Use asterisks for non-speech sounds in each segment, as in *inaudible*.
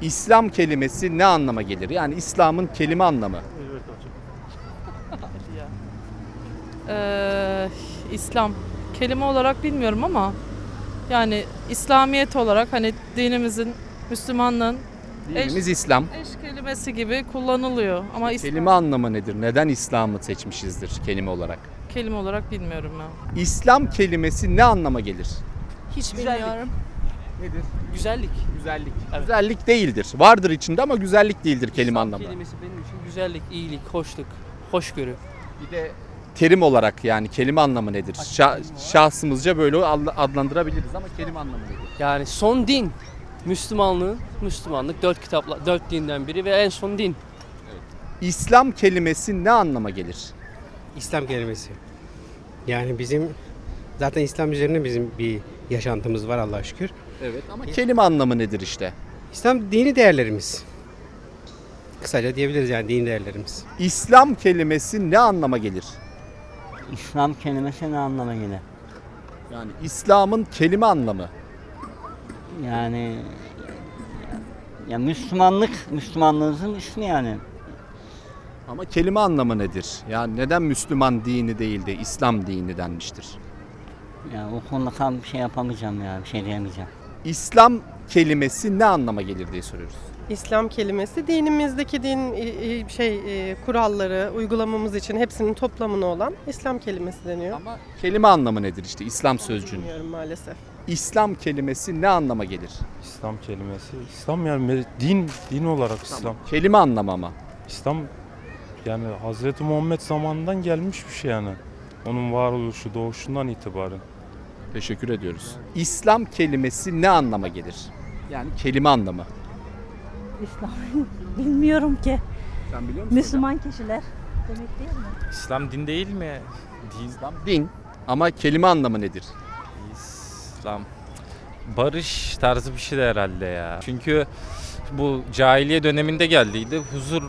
İslam kelimesi ne anlama gelir? Yani İslam'ın kelime anlamı. Ee, İslam kelime olarak bilmiyorum ama yani İslamiyet olarak hani dinimizin Müslümanlığın Dinimiz İslam. eş kelimesi gibi kullanılıyor ama İslam Kelime anlamı nedir? Neden İslam'ı seçmişizdir kelime olarak? kelime olarak bilmiyorum ya. İslam kelimesi ne anlama gelir? Hiç Güzellik. bilmiyorum. Nedir? Güzellik. Güzellik. Evet. Güzellik değildir. Vardır içinde ama güzellik değildir kelime İslam anlamı. kelimesi benim için güzellik, iyilik, hoşluk, hoşgörü. Bir de terim olarak yani kelime anlamı nedir? Şa- şahsımızca böyle adla- adlandırabiliriz ama kelime anlamı nedir? Yani son din Müslümanlığı, Müslümanlık dört kitapla dört dinden biri ve en son din. İslam kelimesi ne anlama gelir? İslam kelimesi. Yani bizim zaten İslam üzerine bizim bir yaşantımız var Allah'a şükür. Evet ama kelime anlamı nedir işte? İslam dini değerlerimiz. Kısaca diyebiliriz yani dini değerlerimiz. İslam kelimesi ne anlama gelir? İslam kelimesi ne anlama gelir? Yani İslam'ın kelime anlamı. Yani ya Müslümanlık, Müslümanlığımızın ismi yani. Ama kelime anlamı nedir? Yani neden Müslüman dini değil de İslam dini denmiştir? Ya o konuda tam bir şey yapamayacağım ya, bir şey diyemeyeceğim. İslam kelimesi ne anlama gelir diye soruyoruz. İslam kelimesi dinimizdeki din şey e, kuralları uygulamamız için hepsinin toplamını olan İslam kelimesi deniyor. Ama kelime anlamı nedir işte İslam sözcüğünün? Bilmiyorum maalesef. İslam kelimesi ne anlama gelir? İslam kelimesi. İslam yani din din olarak İslam. Kelime anlamı ama. İslam yani Hazreti Muhammed zamanından gelmiş bir şey yani. Onun varoluşu doğuşundan itibaren. Teşekkür ediyoruz. İslam kelimesi ne anlama gelir? Yani kelime anlamı. İslam *laughs* bilmiyorum ki. Sen biliyor musun? Müslüman kişiler demek değil mi? İslam din değil mi? Din, İslam din ama kelime anlamı nedir? İslam. Barış tarzı bir şey de herhalde ya. Çünkü bu cahiliye döneminde geldiydi. Huzur,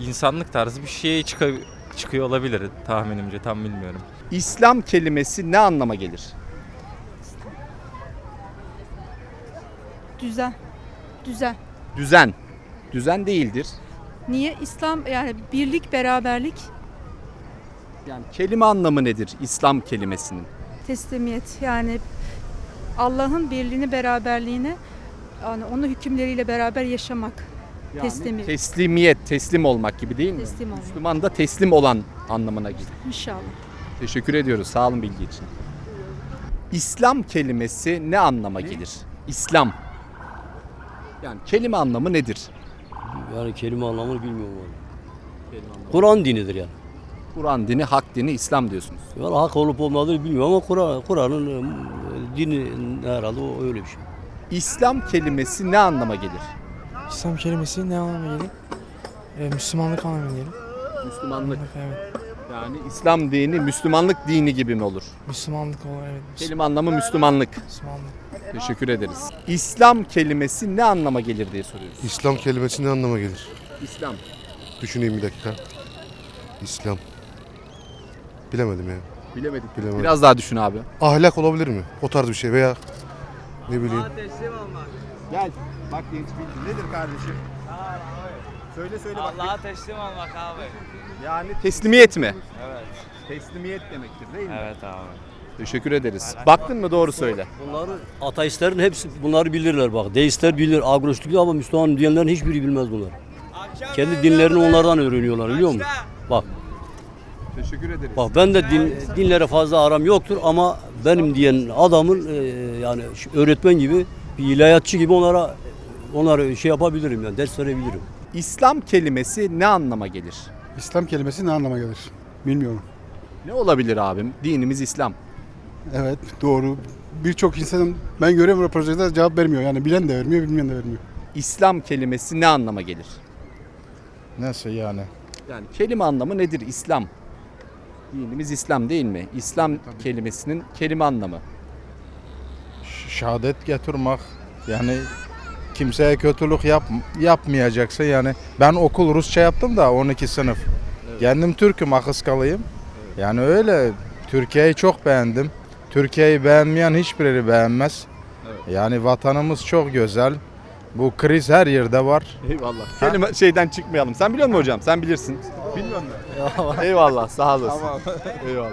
insanlık tarzı bir şeye çıkıyor, çıkıyor olabilir tahminimce tam bilmiyorum. İslam kelimesi ne anlama gelir? Düzen. Düzen. Düzen. Düzen değildir. Niye? İslam yani birlik, beraberlik, Yani kelime anlamı nedir İslam kelimesinin? teslimiyet. Yani Allah'ın birliğini, beraberliğini yani onun hükümleriyle beraber yaşamak. Yani Teslimiyet. Teslimiyet, teslim olmak gibi değil mi? Teslim olmak. Müslüman da teslim olan anlamına gelir. İnşallah. Teşekkür ediyoruz. Sağ olun bilgi için. İslam kelimesi ne anlama gelir? İslam. Yani kelime anlamı nedir? Yani kelime anlamını bilmiyorum vallahi. Kur'an dinidir yani. Kur'an dini, hak dini, İslam diyorsunuz. Yani hak olup olmadığını bilmiyorum ama Kur'an Kur'an'ın e, dini herhalde o öyle bir şey. İslam kelimesi ne anlama gelir? İslam kelimesi ne anlama gelir? Ee, Müslümanlık anlamına gelir. Müslümanlık. Evet. Yani İslam dini, Müslümanlık dini gibi mi olur? Müslümanlık olur evet. Kelime anlamı Müslümanlık. Müslümanlık. Teşekkür ederiz. İslam kelimesi ne anlama gelir diye soruyoruz. İslam kelimesi ne anlama gelir? İslam. Düşüneyim bir dakika. İslam. Bilemedim ya. Bilemedik. Bilemedim. Biraz daha düşün abi. Ahlak olabilir mi? O tarz bir şey veya ne bileyim. Gel. Bak genç bildi. Nedir kardeşim? Söyle söyle bak. Allah'a teslim olmak abi. Yani teslimiyet mi? Evet. Teslimiyet demektir değil mi? Evet abi. Teşekkür ederiz. Baktın mı doğru söyle. Bunları ateistlerin hepsi bunları bilirler bak. Deistler bilir, agnostikler ama Müslüman diyenlerin hiçbiri bilmez bunları. Kendi dinlerini onlardan öğreniyorlar biliyor musun? Bak, Teşekkür ederiz. bak ben de din, dinlere fazla aram yoktur ama benim diyen adamın e, yani öğretmen gibi bir ilahiyatçı gibi onlara onlara şey yapabilirim yani ders verebilirim. İslam kelimesi ne anlama gelir? İslam kelimesi ne anlama gelir? Bilmiyorum. Ne olabilir abim? Dinimiz İslam. Evet doğru. Birçok insanın ben görüyorum röportajda cevap vermiyor. Yani bilen de vermiyor, bilmeyen de vermiyor. İslam kelimesi ne anlama gelir? Nasıl yani? Yani kelime anlamı nedir? İslam. Dinimiz İslam değil mi? İslam kelimesinin kelime anlamı. Şehadet getirmek yani kimseye kötülük yap, yapmayacaksın yani. Ben okul Rusça yaptım da 12 sınıf. Kendim Türk'üm Akıskalıyım. Yani öyle Türkiye'yi çok beğendim. Türkiye'yi beğenmeyen hiçbiri beğenmez. Yani vatanımız çok güzel. Bu kriz her yerde var. Eyvallah. Kelime şeyden çıkmayalım. Sen biliyor musun hocam? Sen bilirsin. Bilmiyor musun? Eyvallah. Sağ olasın. Eyvallah.